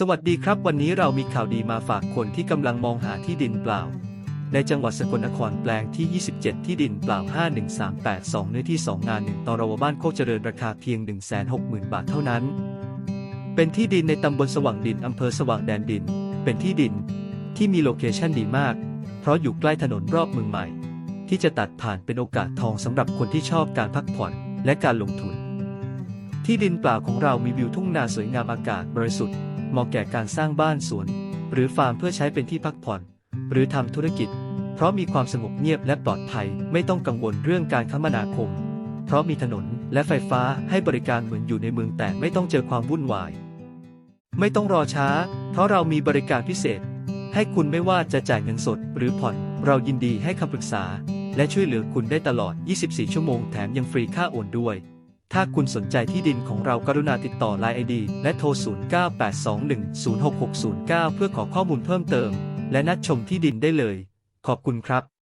สวัสดีครับ วันนี้เรามีข่าวดีมาฝากคนที่กำลังมองหาที่ดินเปล่า ในจังหวัดสกลนครแปลงที่ 27 ที่ดินเปล่า 51382 เนื้อที่ 2 งาน 1ตอรวบ้านโคกเจริญราคาเพียง 160,000 บาทเท่านั้น เป็นที่ดินในตำบลสว่างดินอำเภอสว่างแดนดิน เป็นที่ดินที่มีโลเคชั่นดีมาก เพราะอยู่ใกล้ถนนรอบเมืองใหม่ ที่จะตัดผ่านเป็นโอกาสทองสำหรับคนที่ชอบการพักผ่อนและการลงทุน ที่ดินเปล่าของเรามีวิวทุ่งนาสวยงามอากาศบริสุทธิ์ เหมาะแก่การสร้างบ้านสวน หรือฟาร์มเพื่อใช้เป็นที่พักผ่อน หรือทำธุรกิจ เพราะมีความสงบเงียบและปลอดภัยไม่ต้องกังวลเรื่องการคมนาคม เพราะมีถนนและไฟฟ้าให้บริการเหมือนอยู่ในเมืองแต่ไม่ต้องเจอความวุ่นวาย ไม่ต้องรอช้า เพราะเรามีบริการพิเศษ ให้คุณไม่ว่าจะจ่ายเงินสด หรือผ่อน เรายินดีให้คำปรึกษา และช่วยเหลือคุณได้ตลอด 24 ชั่วโมงแถมยังฟรีค่าโอนด้วย ถ้าคุณสนใจที่ดินของเรากรุณาติดต่อ Line ID และโทร 0982106609 เพื่อขอข้อมูลเพิ่มเติม และนัดชมที่ดินได้เลย ขอบคุณครับ